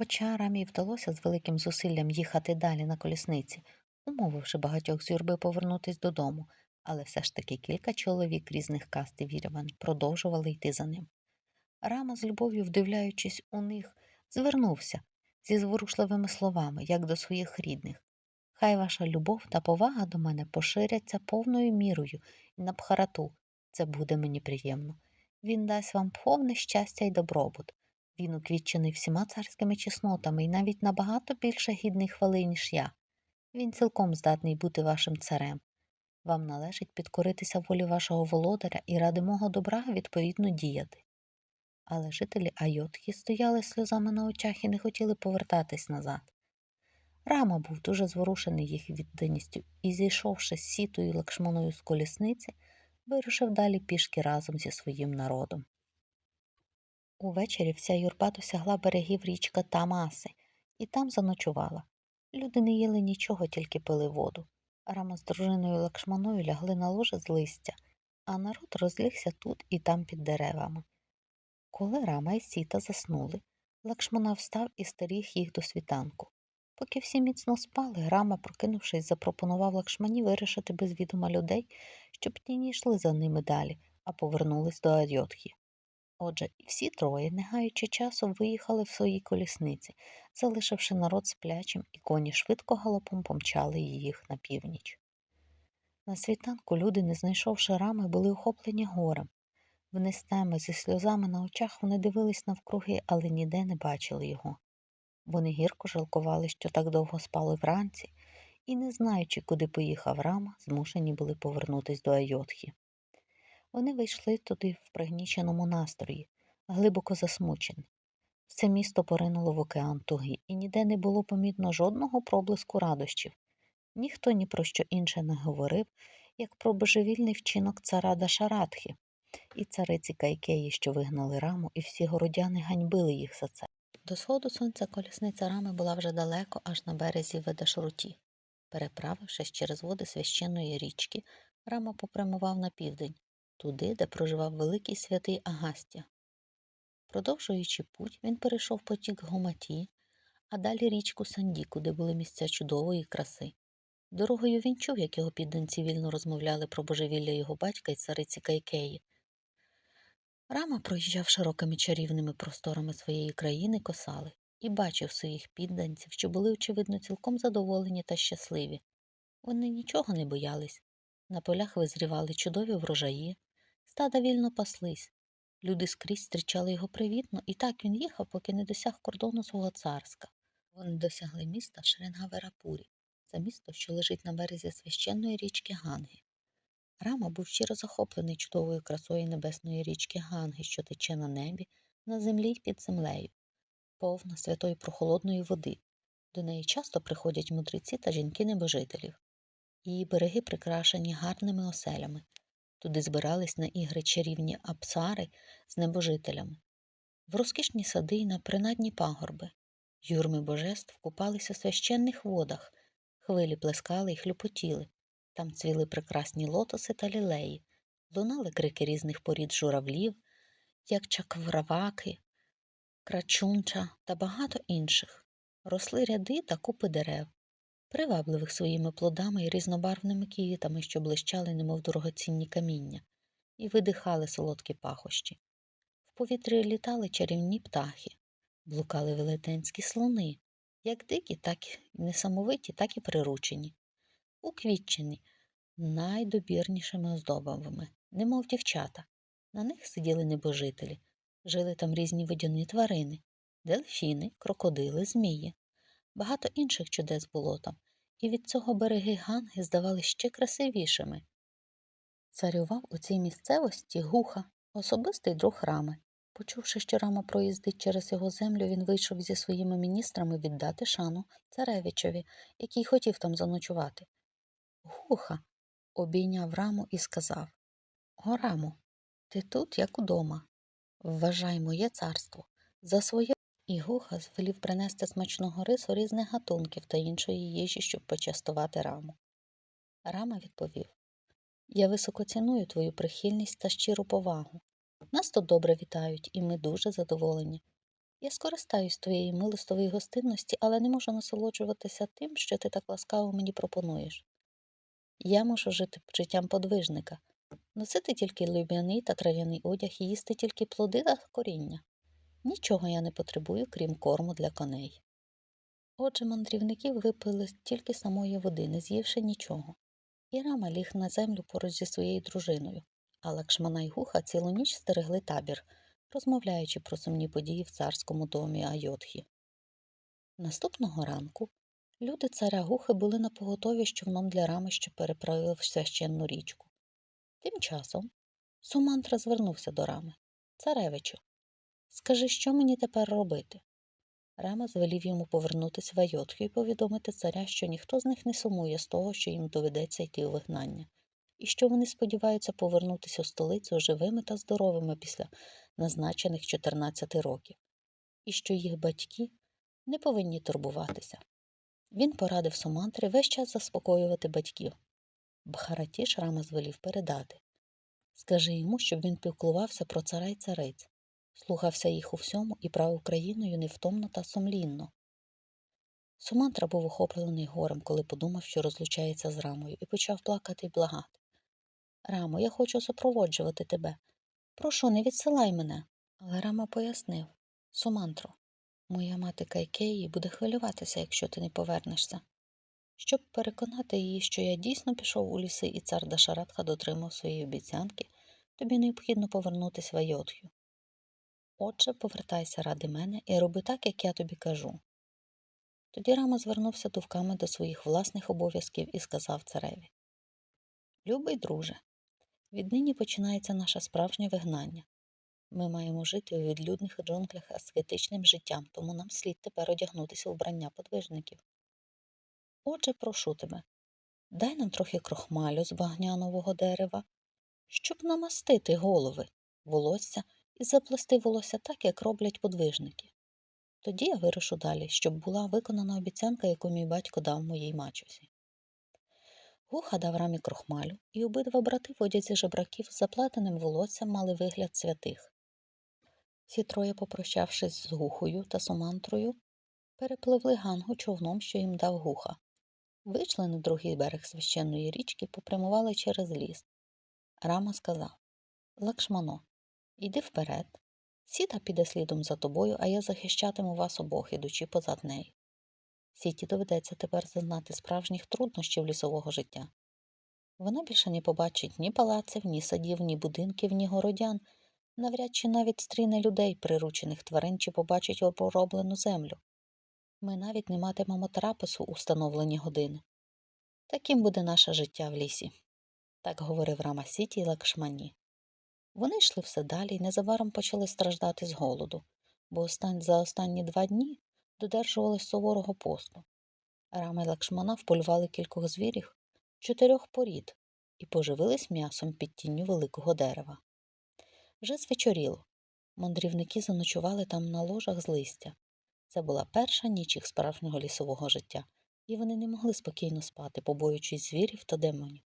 Хоча Рамі вдалося з великим зусиллям їхати далі на колісниці, умовивши багатьох з юрби повернутись додому, але все ж таки кілька чоловік різних каст і вірувань продовжували йти за ним. Рама, з любов'ю вдивляючись у них, звернувся зі зворушливими словами, як до своїх рідних. Хай ваша любов та повага до мене поширяться повною мірою і на бхарату. Це буде мені приємно. Він дасть вам повне щастя і добробут. Він уквітчений всіма царськими чеснотами і навіть набагато більше гідний хвали, ніж я. Він цілком здатний бути вашим царем. Вам належить підкоритися волі вашого володаря і ради мого добра відповідно діяти. Але жителі Айотхи стояли сльозами на очах і не хотіли повертатись назад. Рама був дуже зворушений їх відданістю і, зійшовши з сітою лакшмоною з колісниці, вирушив далі пішки разом зі своїм народом. Увечері вся юрба досягла берегів річка Тамаси і там заночувала. Люди не їли нічого, тільки пили воду. Рама з дружиною Лакшманою лягли на ложе з листя, а народ розлігся тут і там під деревами. Коли Рама і Сіта заснули, Лакшмана встав і стеріг їх до світанку. Поки всі міцно спали, Рама, прокинувшись, запропонував Лакшмані вирішити без відома людей, щоб ті не йшли за ними далі, а повернулись до Айотхи. Отже, і всі троє, не гаючи часу, виїхали в своїй колісниці, залишивши народ сплячим, і коні швидко галопом помчали їх на північ. На світанку люди, не знайшовши рами, були охоплені горем. Вниз теми зі сльозами на очах вони дивились навкруги, але ніде не бачили його. Вони гірко жалкували, що так довго спали вранці, і, не знаючи, куди поїхав рама, змушені були повернутись до Айотхи. Вони вийшли туди в пригніченому настрої, глибоко засмучені. Все місто поринуло в океан туги, і ніде не було помітно жодного проблиску радощів. Ніхто ні про що інше не говорив, як про божевільний вчинок цара Дашарадхи і цариці Кайкеї, що вигнали раму, і всі городяни ганьбили їх за це. До сходу сонця колісниця рами була вже далеко, аж на березі Ведашруті. Переправившись через води священної річки, рама попрямував на південь, туди, де проживав великий святий Агастя. Продовжуючи путь, він перейшов потік Гоматі, а далі річку Сандіку, де були місця чудової краси. Дорогою він чув, як його підданці вільно розмовляли про божевілля його батька і цариці Кайкеї. Рама проїжджав широкими чарівними просторами своєї країни косали і бачив своїх підданців, що були, очевидно, цілком задоволені та щасливі. Вони нічого не боялись. На полях визрівали чудові врожаї, стада вільно паслись. Люди скрізь зустрічали його привітно, і так він їхав, поки не досяг кордону свого царська. Вони досягли міста Шренгаверапурі, це місто, що лежить на березі священної річки Ганги. Рама був щиро захоплений чудовою красою небесної річки Ганги, що тече на небі, на землі й під землею, повна святої прохолодної води. До неї часто приходять мудреці та жінки небожителів. Її береги прикрашені гарними оселями. Туди збирались на ігри чарівні апсари з небожителями, в розкішні сади й на принадні пагорби. Юрми божеств купалися в священних водах, хвилі плескали й хлюпотіли. Там цвіли прекрасні лотоси та лілеї, лунали крики різних порід журавлів, як чаквраваки, крачунча та багато інших. Росли ряди та купи дерев, привабливих своїми плодами і різнобарвними квітами, що блищали, немов дорогоцінні каміння, і видихали солодкі пахощі. В повітрі літали чарівні птахи, блукали велетенські слони, як дикі, так і несамовиті, так і приручені, уквітчені найдобірнішими оздобами, немов дівчата. На них сиділи небожителі, жили там різні водяні тварини, дельфіни, крокодили, змії. Багато інших чудес було там, і від цього береги Ганги здавали ще красивішими. Царював у цій місцевості гуха, особистий друг рами. Почувши, що рама проїздить через його землю, він вийшов зі своїми міністрами віддати шану царевичеві, який хотів там заночувати. Гуха обійняв раму і сказав О, рамо, ти тут, як удома. Вважай моє царство за своє. І гуха звелів принести смачного рису різних гатунків та іншої їжі, щоб почастувати раму. Рама відповів Я високо ціную твою прихильність та щиру повагу. Нас тут добре вітають, і ми дуже задоволені. Я скористаюсь твоєї милостової гостинності, але не можу насолоджуватися тим, що ти так ласкаво мені пропонуєш. Я мушу жити життям подвижника, носити тільки луб'яний та трав'яний одяг і їсти тільки плоди та коріння. Нічого я не потребую, крім корму для коней. Отже, мандрівники випили тільки самої води, не з'ївши нічого. І рама ліг на землю поруч зі своєю дружиною, а Лакшмана й Гуха цілу ніч стерегли табір, розмовляючи про сумні події в царському домі Айотхі. Наступного ранку люди царя Гухи були на поготові з човном для рами, що переправив священну річку. Тим часом Сумантра звернувся до рами. Царевичу, скажи, що мені тепер робити? Рама звелів йому повернутися в Айотху і повідомити царя, що ніхто з них не сумує з того, що їм доведеться йти у вигнання, і що вони сподіваються повернутися у столицю живими та здоровими після назначених 14 років, і що їх батьки не повинні турбуватися. Він порадив Сумантрі весь час заспокоювати батьків. Бхаратіш Рама звелів передати. Скажи йому, щоб він піклувався про цара й цариць, слухався їх у всьому і правив країною невтомно та сумлінно. Сумантра був охоплений горем, коли подумав, що розлучається з рамою, і почав плакати й благати. Рамо, я хочу супроводжувати тебе. Прошу, не відсилай мене. Але Рама пояснив Сумантро, моя мати Кайкеї буде хвилюватися, якщо ти не повернешся. Щоб переконати її, що я дійсно пішов у ліси і цар Дашаратха дотримав своєї обіцянки, тобі необхідно повернутися в Айотхю. Отже, повертайся ради мене і роби так, як я тобі кажу. Тоді Рама звернувся дувками до своїх власних обов'язків і сказав цареві Любий друже, віднині починається наше справжнє вигнання. Ми маємо жити у відлюдних джунглях аскетичним життям, тому нам слід тепер одягнутися у вбрання подвижників. Отже, прошу тебе, дай нам трохи крохмалю з багнянового дерева, щоб намастити голови, волосся заплести волосся так, як роблять подвижники. Тоді я вирушу далі, щоб була виконана обіцянка, яку мій батько дав моїй мачусі. Гуха дав рамі крохмалю, і обидва брати в одязі жебраків з заплетеним волоссям мали вигляд святих. Всі троє, попрощавшись з гухою та сумантрою, перепливли гангу човном, що їм дав гуха. Вийшли на другий берег священної річки, попрямували через ліс. Рама сказав Лакшмано, йди вперед. Сіта піде слідом за тобою, а я захищатиму вас обох, ідучи позад неї. Сіті доведеться тепер зазнати справжніх труднощів лісового життя. Вона більше не побачить ні палаців, ні садів, ні будинків, ні городян, навряд чи навіть стріне людей, приручених тварин, чи побачить оброблену землю. Ми навіть не матимемо трапезу у встановлені години. Таким буде наше життя в лісі, так говорив Рама Сіті Лакшмані. Вони йшли все далі і незабаром почали страждати з голоду, бо за останні два дні додержувались суворого посту. Рама й Лакшмана вполювали кількох звірів, чотирьох порід і поживились м'ясом під тінню великого дерева. Вже звечоріло. Мандрівники заночували там на ложах з листя. Це була перша ніч їх справжнього лісового життя, і вони не могли спокійно спати, побоюючись звірів та демонів,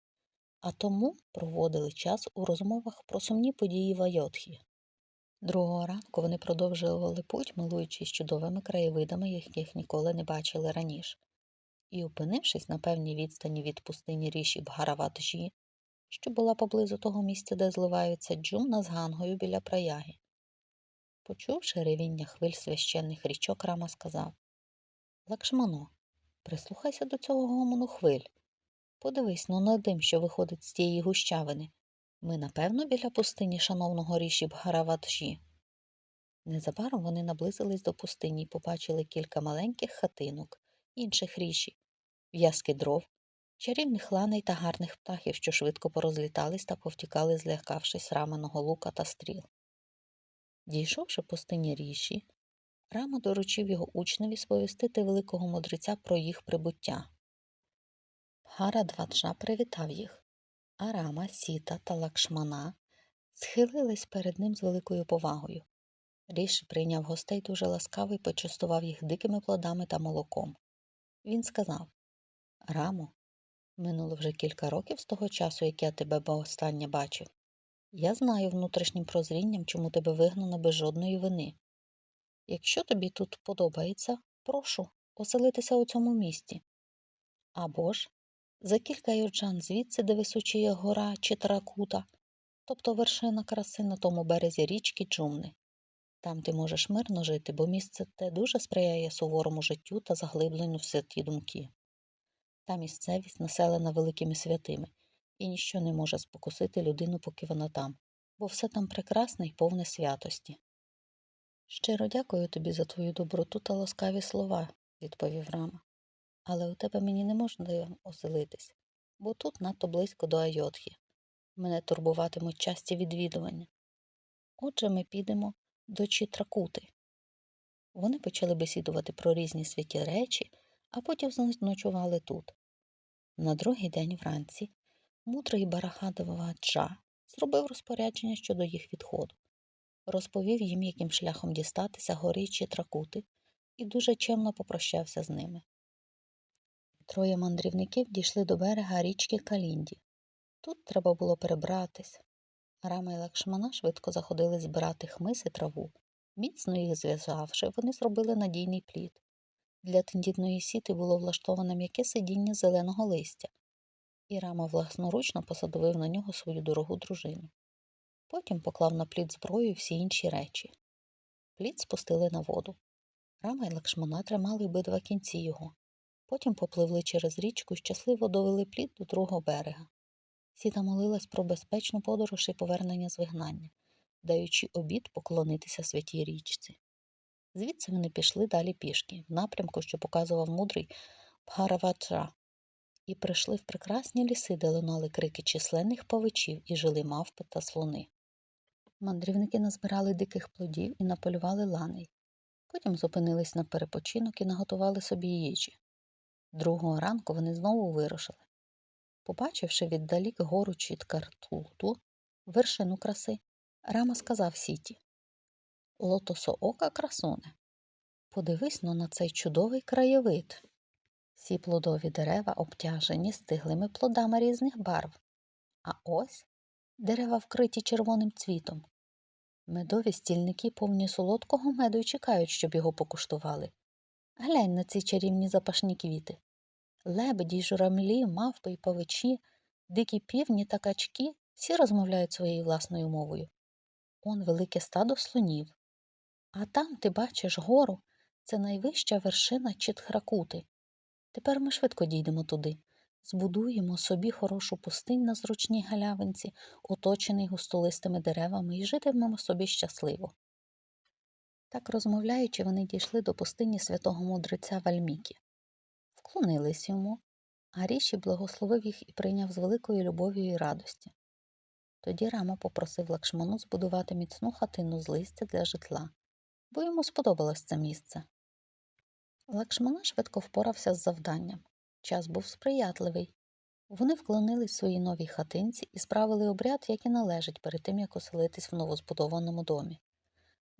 а тому проводили час у розмовах про сумні події в Айотхі. Другого ранку вони продовжували путь, милуючись чудовими краєвидами, яких ніколи не бачили раніше, і, опинившись на певній відстані від пустині ріші Бгараваджі, що була поблизу того місця, де зливаються джумна з гангою біля праяги. Почувши ревіння хвиль священних річок, Рама сказав Лакшмано, прислухайся до цього гомону хвиль. Подивись ну на дим, що виходить з тієї гущавини. Ми, напевно, біля пустині шановного ріші Бгараваджі. Незабаром вони наблизились до пустині і побачили кілька маленьких хатинок, інших ріші, в'язки дров, чарівних ланей та гарних птахів, що швидко порозлітались та повтікали, злякавшись раманого лука та стріл. Дійшовши пустині ріші, Рама доручив його учневі сповістити великого мудреця про їх прибуття. Гара Дваджа привітав їх, а Рама, Сіта та Лакшмана схилились перед ним з великою повагою. Ріші прийняв гостей дуже ласкаво і почастував їх дикими плодами та молоком. Він сказав Рамо, минуло вже кілька років з того часу, як я тебе останнє бачив. Я знаю внутрішнім прозрінням, чому тебе вигнано без жодної вини. Якщо тобі тут подобається, прошу оселитися у цьому місті. Або ж за кілька юрджан звідси, де височіє гора Читракута, тобто вершина краси на тому березі річки Джумни. Там ти можеш мирно жити, бо місце те дуже сприяє суворому життю та заглибленню в святі думки. Та місцевість населена великими святими, і ніщо не може спокусити людину, поки вона там, бо все там прекрасне й повне святості. Щиро дякую тобі за твою доброту та ласкаві слова, відповів Рама. Але у тебе мені не можна оселитись, бо тут надто близько до Айотхи. Мене турбуватимуть часті відвідування. Отже, ми підемо до Чітракути. Вони почали бесідувати про різні святі речі, а потім заночували тут. На другий день вранці мудрий Барахадова Джа зробив розпорядження щодо їх відходу, розповів їм, яким шляхом дістатися гори Чітракути, і дуже чемно попрощався з ними. Троє мандрівників дійшли до берега річки Калінді. Тут треба було перебратись. Рама і Лакшмана швидко заходили збирати хмиз і траву. Міцно їх зв'язавши, вони зробили надійний плід. Для тендітної сіти було влаштоване м'яке сидіння зеленого листя, і Рама власноручно посадовив на нього свою дорогу дружину. Потім поклав на плід зброю і всі інші речі. Плід спустили на воду. Рама і Лакшмана тримали обидва кінці його. Потім попливли через річку і щасливо довели плід до другого берега. Сіта молилась про безпечну подорож і повернення з вигнання, даючи обід поклонитися святій річці. Звідси вони пішли далі пішки, в напрямку, що показував мудрий Бхараваджа, і прийшли в прекрасні ліси, де лунали крики численних павичів і жили мавпи та слони. Мандрівники назбирали диких плодів і наполювали ланей. Потім зупинились на перепочинок і наготували собі їжі. Другого ранку вони знову вирушили. Побачивши віддалік гору Чіткартулту, вершину краси, Рама сказав Сіті Лотосоока красуне, подивись но на цей чудовий краєвид. Всі плодові дерева обтяжені стиглими плодами різних барв, а ось дерева вкриті червоним цвітом. Медові стільники повні солодкого меду й чекають, щоб його покуштували. Глянь на ці чарівні запашні квіти. Лебеді, й журавлі, мавпи й павичі, дикі півні та качки всі розмовляють своєю власною мовою. Он велике стадо слонів. А там ти бачиш гору це найвища вершина Чітхракути. Тепер ми швидко дійдемо туди. Збудуємо собі хорошу пустинь на зручній галявинці, оточений густолистими деревами, і житимемо собі щасливо. Так розмовляючи, вони дійшли до пустині святого мудреця Вальмікі. Вклонились йому, а Ріші благословив їх і прийняв з великою любов'ю і радості. Тоді Рама попросив Лакшману збудувати міцну хатину з листя для житла, бо йому сподобалось це місце. Лакшмана швидко впорався з завданням. Час був сприятливий. Вони вклонились своїй новій хатинці і справили обряд, як і належить перед тим, як оселитись в новозбудованому домі,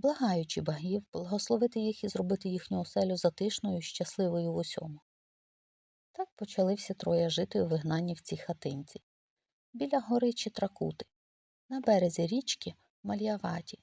благаючи багів, благословити їх і зробити їхню оселю затишною щасливою в усьому. Так почали всі троє жити у вигнанні в цій хатинці, біля гори Читракути, на березі річки Мальяваті,